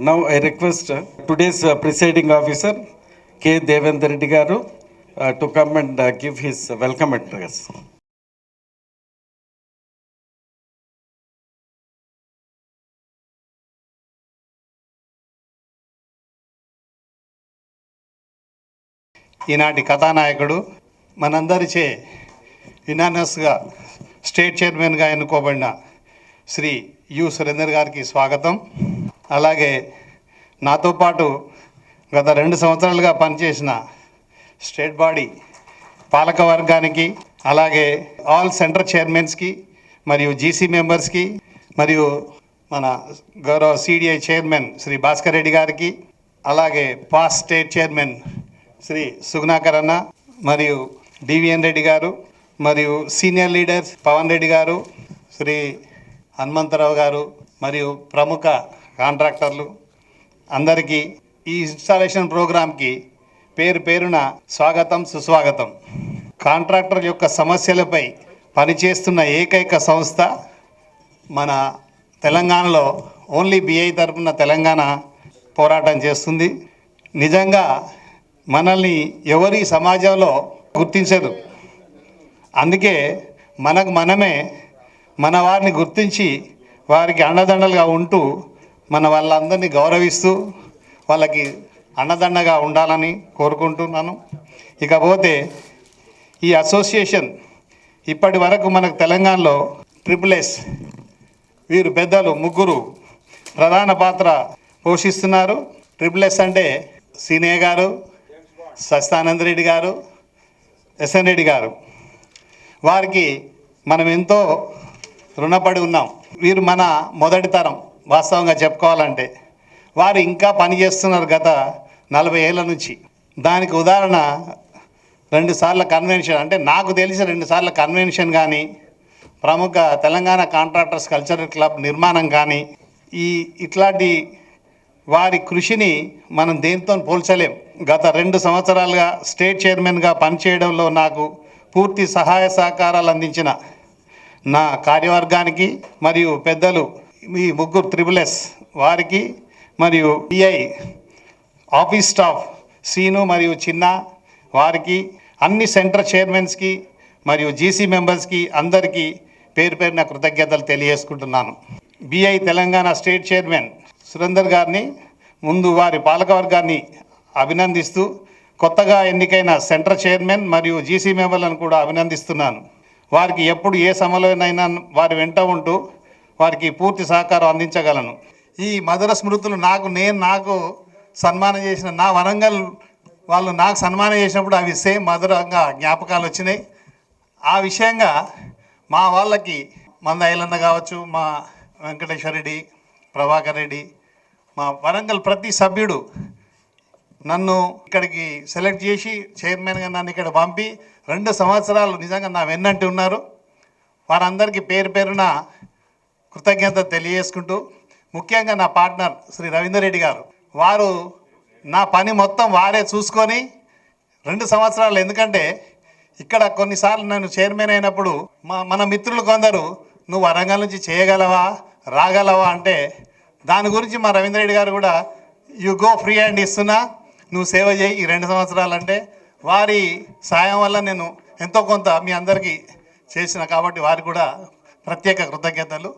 Now I request today's presiding officer K Devender Reddy గారు to come and give his welcome address ఈనాటి కథానాయకుడు మనందరిచే యునానస్గా state చైర్మన్గా ఎన్నుకోబడిన Shri you. Surender గారికి స్వాగతం. అలాగే నాతో పాటు గత రెండు సంవత్సరాలుగా పనిచేసిన స్టేట్ బాడీ పాలక వర్గానికి అలాగే ఆల్ సెంటర్ చైర్మన్స్కి మరియు జీసీ మెంబర్స్కి మరియు మన గౌరవ సిడిఐ చైర్మన్ శ్రీ భాస్కర్ రెడ్డి గారికి అలాగే past state chairman Shri Sugunakar అన్న మరియు డివిఎన్ రెడ్డి గారు మరియు సీనియర్ లీడర్స్ పవన్ రెడ్డి గారు శ్రీ హనుమంతరావు గారు మరియు ప్రముఖ కాంట్రాక్టర్లు. అందరికీ ఈ ఇన్స్టాలేషన్ ప్రోగ్రాంకి పేరు పేరున స్వాగతం సుస్వాగతం. కాంట్రాక్టర్ యొక్క సమస్యలపై పనిచేస్తున్న ఏకైక సంస్థ మన తెలంగాణలో ఓన్లీ బిఐ తరపున తెలంగాణ పోరాటం చేస్తుంది. నిజంగా మనల్ని ఎవరి సమాజంలో గుర్తించరు అందుకే మనకు మనమే మన వారిని గుర్తించి వారికి అండదండలుగా ఉంటూ మన వాళ్ళందరినీ గౌరవిస్తూ వాళ్ళకి అండదండగా ఉండాలని కోరుకుంటున్నాను. ఇకపోతే ఈ అసోసియేషన్ ఇప్పటి వరకు మనకు తెలంగాణలో ట్రిపుల్ ఎస్ వీరు పెద్దలు ముగ్గురు ప్రధాన పాత్ర పోషిస్తున్నారు. ట్రిపుల్ ఎస్ అంటే సీనియర్ గారు సస్తానంద రెడ్డి గారు ఎస్ఎన్ రెడ్డి గారు. వారికి మనం ఎంతో రుణపడి ఉన్నాం. వీరు మన మొదటి తరం. వాస్తవంగా చెప్పుకోవాలంటే వారు ఇంకా పని చేస్తున్నారు గత నలభై ఏళ్ళ నుంచి. దానికి ఉదాహరణ రెండుసార్ల కన్వెన్షన్. అంటే నాకు తెలిసి రెండు సార్ల కన్వెన్షన్ కానీ ప్రముఖ తెలంగాణ కాంట్రాక్టర్స్ కల్చరల్ క్లబ్ నిర్మాణం కానీ ఈ ఇట్లాంటి వారి కృషిని మనం దేనితో పోల్చలేం. గత రెండు సంవత్సరాలుగా స్టేట్ చైర్మన్గా పనిచేయడంలో నాకు పూర్తి సహాయ సహకారాలు అందించిన నా కార్యవర్గానికి మరియు పెద్దలు ఈ ముగ్గురు త్రిబుల్ ఎస్ వారికి మరియు పిఐ ఆఫీస్ స్టాఫ్ సీను మరియు చిన్న వారికి అన్ని సెంటర్ చైర్మన్స్కి మరియు జీసీ మెంబర్స్కి అందరికీ పేరు పేరున కృతజ్ఞతలు తెలియజేసుకుంటున్నాను. BI Telangana state chairman Surender గారిని ముందు వారి పాలకవర్గాన్ని అభినందిస్తూ కొత్తగా ఎన్నికైన సెంటర్ చైర్మన్ మరియు జీసీ మెంబర్లను కూడా అభినందిస్తున్నాను. వారికి ఎప్పుడు ఏ సమయంలోనైనా వారి వెంట ఉంటూ వారికి పూర్తి సహకారం అందించగలను. ఈ మధుర స్మృతులు నాకు నేను నాకు సన్మానం చేసిన నా వరంగల్ వాళ్ళు నాకు సన్మానం చేసినప్పుడు అవి సేమ్ మధురంగా జ్ఞాపకాలు వచ్చినాయి. ఆ విషయంగా మా వాళ్ళకి మంద ఐలన్న కావచ్చు మా వెంకటేశ్వర రెడ్డి ప్రభాకర్ రెడ్డి మా వరంగల్ ప్రతి సభ్యుడు నన్ను ఇక్కడికి సెలెక్ట్ చేసి చైర్మన్గా నన్ను ఇక్కడ పంపి రెండు సంవత్సరాలు నిజంగా నా వెన్నంటి ఉన్నారు. వారందరికీ పేరు పేరున కృతజ్ఞత తెలియజేసుకుంటూ ముఖ్యంగా నా పార్ట్నర్ శ్రీ రవీందర్ రెడ్డి గారు. వారు నా పని మొత్తం వారే చూసుకొని రెండు సంవత్సరాలు ఎందుకంటే ఇక్కడ కొన్నిసార్లు నేను చైర్మన్ అయినప్పుడు మా మన మిత్రులు కొందరు నువ్వు వరంగల్ నుంచి చేయగలవా? రాగలవా? అంటే దాని గురించి మా రవీంద్ర రెడ్డి గారు కూడా యు గో ఫ్రీ హ్యాండ్ ఇస్తున్నా నువ్వు సేవ చేయి ఈ రెండు సంవత్సరాలు అంటే వారి సాయం వల్ల నేను ఎంతో కొంత మీ అందరికీ చేసిన కాబట్టి వారికి కూడా ప్రత్యేక కృతజ్ఞతలు.